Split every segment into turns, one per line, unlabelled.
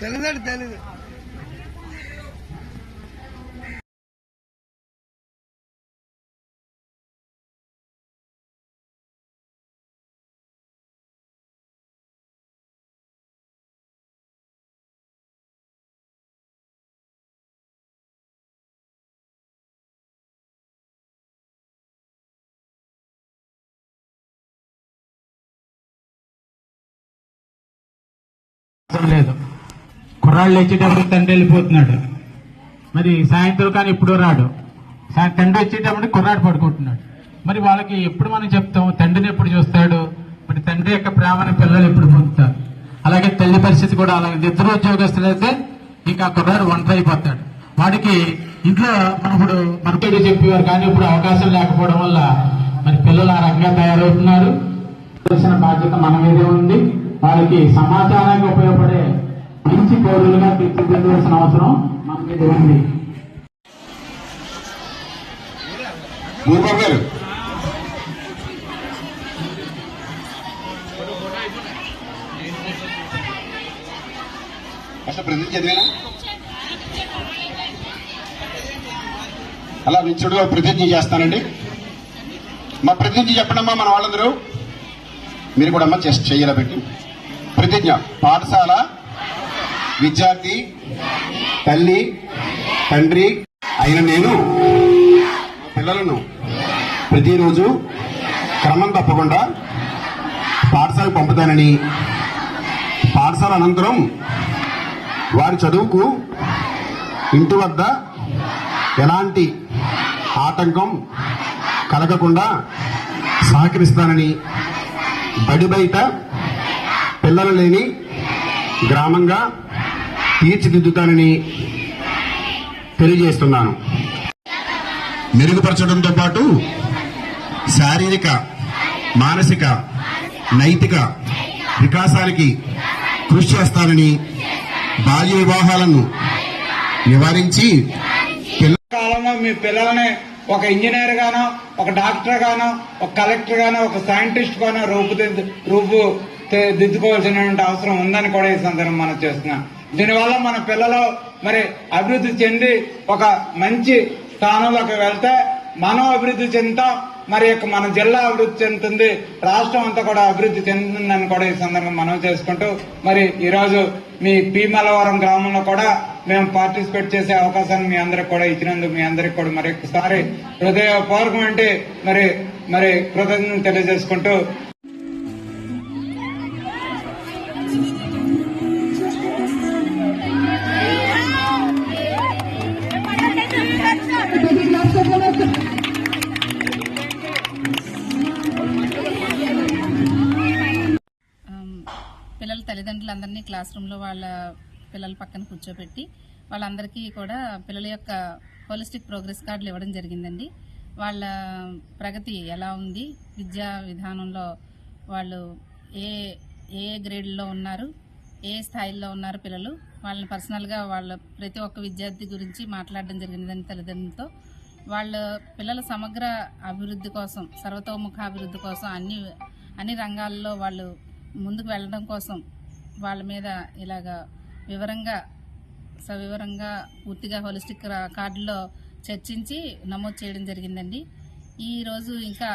తెలుదండి తెలుగు
లేదు. కుర్రాళ్ళు వచ్చేటప్పుడు తండ్రి వెళ్ళిపోతున్నాడు. మరి సాయంత్రం కానీ ఇప్పుడు రాడు. తండ్రి వచ్చేటప్పుడు కుర్రాడు పడుకుంటున్నాడు. మరి వాళ్ళకి ఎప్పుడు మనం చెప్తాం తండ్రిని ఎప్పుడు చూస్తాడు? మరి తండ్రి యొక్క ప్రేమను పిల్లలు ఎప్పుడు పొందుతారు? అలాగే తల్లి పరిస్థితి కూడా అలాగే. ఇద్దరు ఉద్యోగస్తులు అయితే ఇంకా కుర్రాడు ఒంటరి అయిపోతాడు. వాడికి ఇంట్లో మనప్పుడు ఇప్పుడు మనకేడు చెప్పేవారు కానీ ఇప్పుడు అవకాశం లేకపోవడం వల్ల మరి పిల్లలు ఆ రకంగా తయారవుతున్నారు. బాధ్యత మన మీదే ఉంది. వారికి సమాచారానికి ఉపయోగపడే మంచి పౌరులుగా తీర్చిదిద్దవలసిన అవసరం మన మీద ఉంది.
గారు. అసలు అలా నిత్యుడుగా ప్రతిజ్ఞ చేస్తానండి. మా ప్రతిజ్ఞ చెప్పడమ్మా మన వాళ్ళందరూ. మీరు కూడా అమ్మ చెస్ట్ పెట్టి. ప్రతిజ్ఞ. పాఠశాల విద్యార్థి తల్లి తండ్రి అయిన నేను పిల్లలను ప్రతిరోజు క్రమం తప్పకుండా పాఠశాలకు పంపుతానని పాఠశాల అనంతరం వారి చదువుకు ఇంటి వద్ద ఎలాంటి ఆటంకం కలగకుండా సహకరిస్తానని బడి బయట పిల్లలు లేని గ్రామంగా తీర్చిదిద్దుతానని తెలియజేస్తున్నాను. మెరుగుపరచడంతో పాటు శారీరక మానసిక నైతిక వికాసానికి కృషి చేస్తానని బాల్య వివాహాలను నివారించి
కాలంలో మీ పిల్లల్ని ఒక ఇంజనీర్ గానో ఒక డాక్టర్ గానో ఒక కలెక్టర్ గానో ఒక సైంటిస్ట్ గానో రూపుదిద్దు రూపు తే- దిద్దుకోవాల్సినటువంటి అవసరం ఉందని కూడా ఈ సందర్భం మనం చేస్తున్నాం. దీనివల్ల మన పిల్లలు మరి అభివృద్ధి చెంది ఒక మంచి స్థానంలోకి వెళ్తే మనం అభివృద్ధి చెందుతాం మరి మన జిల్లా అభివృద్ధి చెందుతుంది రాష్ట్రం అంతా కూడా అభివృద్ధి చెందుతుందని కూడా ఈ సందర్భంగా మనం చేసుకుంటూ మరి ఈరోజు మీ పీమలవరం గ్రామంలో కూడా మేము పార్టిసిపేట్ చేసే అవకాశాన్ని మీ అందరికి కూడా ఇచ్చినందుకు మీ అందరికి కూడా మరి ఒకసారి హృదయపూర్వకం అంటే మరి మరి కృతజ్ఞతలు తెలియజేసుకుంటూ
పిల్లల తల్లిదండ్రులందరినీ క్లాస్ రూమ్లో వాళ్ళ పిల్లల పక్కన కూర్చోబెట్టి వాళ్ళందరికీ కూడా పిల్లల యొక్క హోలిస్టిక్ ప్రోగ్రెస్ కార్డులు ఇవ్వడం జరిగిందండి. వాళ్ళ ప్రగతి ఎలా ఉంది? విద్యా విధానంలో వాళ్ళు ఏ ఏ గ్రేడ్లో ఉన్నారు? ఏ స్థాయిలో ఉన్నారు పిల్లలు? వాళ్ళని పర్సనల్గా వాళ్ళ ప్రతి ఒక్క విద్యార్థి గురించి మాట్లాడడం జరిగిందండి తల్లిదండ్రులతో వాళ్ళ పిల్లల సమగ్ర అభివృద్ధి కోసం సర్వతోముఖ అభివృద్ధి కోసం అన్ని అన్ని రంగాల్లో వాళ్ళు ముందుకు వెళ్ళడం కోసం వాళ్ళ మీద ఇలాగా వివరంగా సవివరంగా పూర్తిగా హోలిస్టిక్ కార్డులో చర్చించి నమోదు చేయడం జరిగిందండి. ఈరోజు ఇంకా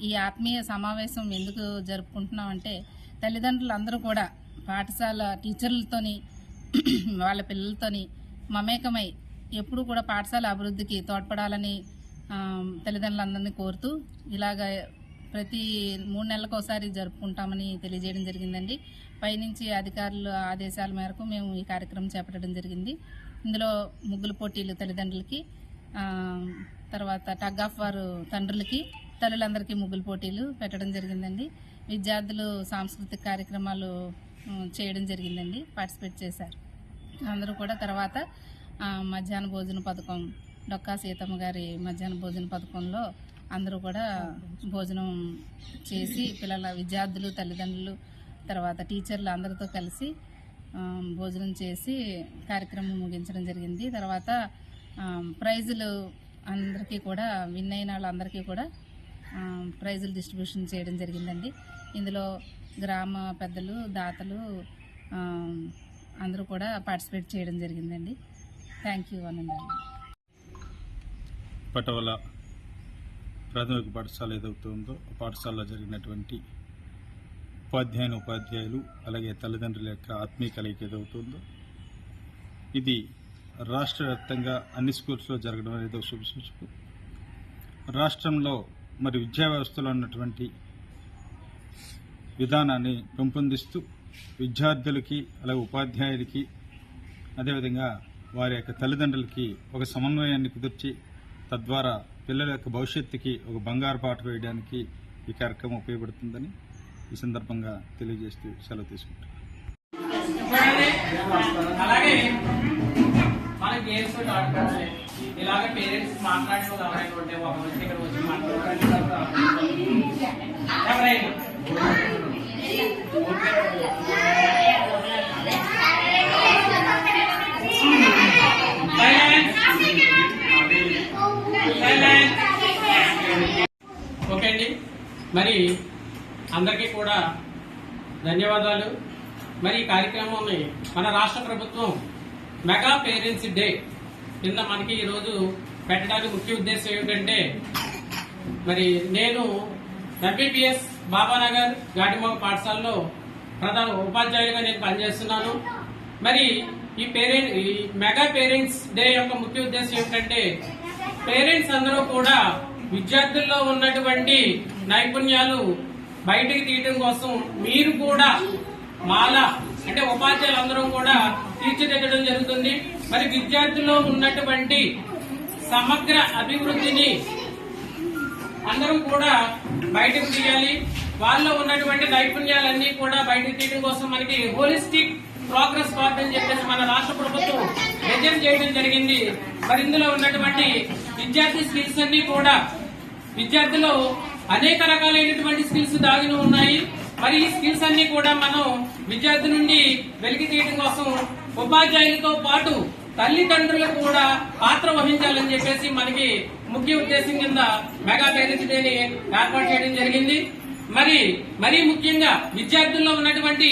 ఈ ఆత్మీయ సమావేశం ఎందుకు జరుపుకుంటున్నాం అంటే తల్లిదండ్రులు అందరూ కూడా పాఠశాల టీచర్లతోని వాళ్ళ పిల్లలతోని మమేకమై ఎప్పుడూ కూడా పాఠశాల అభివృద్ధికి తోడ్పడాలని తల్లిదండ్రులందరినీ కోరుతూ ఇలాగ ప్రతి మూడు నెలలకు ఒకసారి జరుపుకుంటామని తెలియజేయడం జరిగిందండి. పైనుంచి అధికారుల ఆదేశాల మేరకు మేము ఈ కార్యక్రమం చేపట్టడం జరిగింది. ఇందులో ముగ్గులు పోటీలు తల్లిదండ్రులకి తర్వాత టగ్ ఆఫ్ వారు తండ్రులకి తల్లులందరికీ ముగ్గులు పోటీలు పెట్టడం జరిగిందండి. విద్యార్థులు సాంస్కృతిక కార్యక్రమాలు చేయడం జరిగిందండి. పార్టిసిపేట్ చేశారు. అందరూ కూడా తర్వాత మధ్యాహ్న భోజన పథకం డొక్కా సీతమ్మ గారి మధ్యాహ్న భోజన పథకంలో అందరూ కూడా భోజనం చేసి పిల్లల విద్యార్థులు తల్లిదండ్రులు తర్వాత టీచర్లు అందరితో కలిసి భోజనం చేసి కార్యక్రమం ముగించడం జరిగింది. తర్వాత ప్రైజులు అందరికీ కూడా విన్ అయిన వాళ్ళందరికీ కూడా ప్రైజులు డిస్ట్రిబ్యూషన్ చేయడం జరిగిందండి. ఇందులో గ్రామ పెద్దలు దాతలు అందరూ కూడా పార్టిసిపేట్ చేయడం జరిగిందండి. థ్యాంక్ యూ అనండి.
పటవల ప్రాథమిక పాఠశాల ఏదైతే ఉందో ఆ పాఠశాలలో జరిగినటువంటి ఉపాధ్యాయుని ఉపాధ్యాయులు అలాగే తల్లిదండ్రుల యొక్క ఆత్మీయ కలయిక ఏదవుతుందో ఇది రాష్ట్ర వ్యాప్తంగా అన్ని స్కూల్స్లో జరగడం అనేది ఒక శుభసూచకం రాష్ట్రంలో మరి విద్యా వ్యవస్థలో ఉన్నటువంటి విధానాన్ని పెంపొందిస్తూ విద్యార్థులకి అలాగే ఉపాధ్యాయులకి అదేవిధంగా వారి యొక్క తల్లిదండ్రులకి ఒక సమన్వయాన్ని కుదిర్చి తద్వారా పిల్లల యొక్క భవిష్యత్తుకి ఒక బంగారు పాట వేయడానికి ఈ కార్యక్రమం ఉపయోగపడుతుందని ఈ సందర్భంగా తెలియజేస్తూ సెలవు తీసుకుంటాం
అలాగే మన గేమ్స్ ఆడుకోవాలి ఇలాగ పేరెంట్స్ ఎవరైనా ఒక వచ్చి ఇక్కడ వచ్చి మాట్లాడుకోవాలి ఎవరైనా? మరి అందరికీ కూడా ధన్యవాదాలు. మరి ఈ కార్యక్రమాన్ని మన రాష్ట్ర ప్రభుత్వం మెగా పేరెంట్స్ డే కింద మనకి ఈరోజు పెట్టడానికి ముఖ్య ఉద్దేశం ఏమిటంటే మరి నేను ఎంపీపీఎస్ బాబానగర్ గాడిమోగ పాఠశాలలో ప్రధాన ఉపాధ్యాయులుగా నేను పనిచేస్తున్నాను. మరి ఈ పేరెంట్ ఈ మెగా పేరెంట్స్ డే యొక్క ముఖ్య ఉద్దేశం ఏమిటంటే పేరెంట్స్ అందరూ కూడా విద్యార్థుల్లో ఉన్నటువంటి నైపుణ్యాలు బయటికి తీయటం కోసం మీరు కూడా మాల అంటే ఉపాధ్యాయులు అందరం కూడా తీర్చిదిద్దడం జరుగుతుంది. మరి విద్యార్థుల్లో ఉన్నటువంటి సమగ్ర అభివృద్ధిని అందరం కూడా బయటకు తీయాలి. వాళ్ళలో ఉన్నటువంటి నైపుణ్యాలన్నీ కూడా బయటకు తీయడం కోసం మనకి హోలిస్టిక్ ప్రోగ్రెస్ కార్డ్ అని చెప్పేసి మన రాష్ట్ర ప్రభుత్వం రిజర్వ్ చేయడం జరిగింది. మరి ఇందులో ఉన్నటువంటి విద్యార్థి స్కిల్స్ అన్ని కూడా విద్యార్థులు అనేక రకాలైనటువంటి స్కిల్స్ దాగిన ఉన్నాయి. మరి ఈ స్కిల్స్ అన్ని కూడా మనం విద్యార్థి నుండి వెలికి తీయడం కోసం ఉపాధ్యాయులతో పాటు తల్లిదండ్రులు కూడా పాత్ర వహించాలని చెప్పేసి మనకి ముఖ్య ఉద్దేశం కింద మెగా పేరెంట్స్ డేని ఏర్పాటు చేయడం జరిగింది. మరి మరీ ముఖ్యంగా విద్యార్థుల్లో ఉన్నటువంటి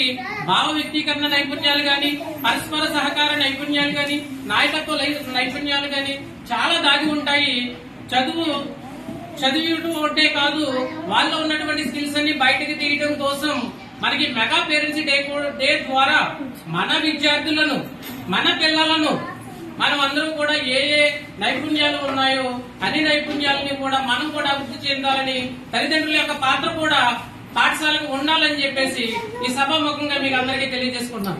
భావ వ్యక్తీకరణ నైపుణ్యాలు గాని పరస్పర సహకార నైపుణ్యాలు గాని నాయకత్వ నైపుణ్యాలు గాని చాలా దాగి ఉంటాయి. చదువు చదివిటం ఒకటే కాదు వాళ్ళలో ఉన్నటువంటి స్కిల్స్ అన్ని బయటకు తీయడం కోసం మనకి మెగా పేరెంట్స్ డే డే ద్వారా మన విద్యార్థులను మన పిల్లలను మనం అందరం కూడా ఏ ఏ నైపుణ్యాలు ఉన్నాయో అన్ని నైపుణ్యాలని కూడా మనం కూడా అభివృద్ధి చెందాలని తల్లిదండ్రుల యొక్క పాత్ర కూడా పాఠశాలకు ఉండాలని చెప్పేసి ఈ సభాముఖంగా మీకు అందరికీ తెలియజేసుకుంటున్నాం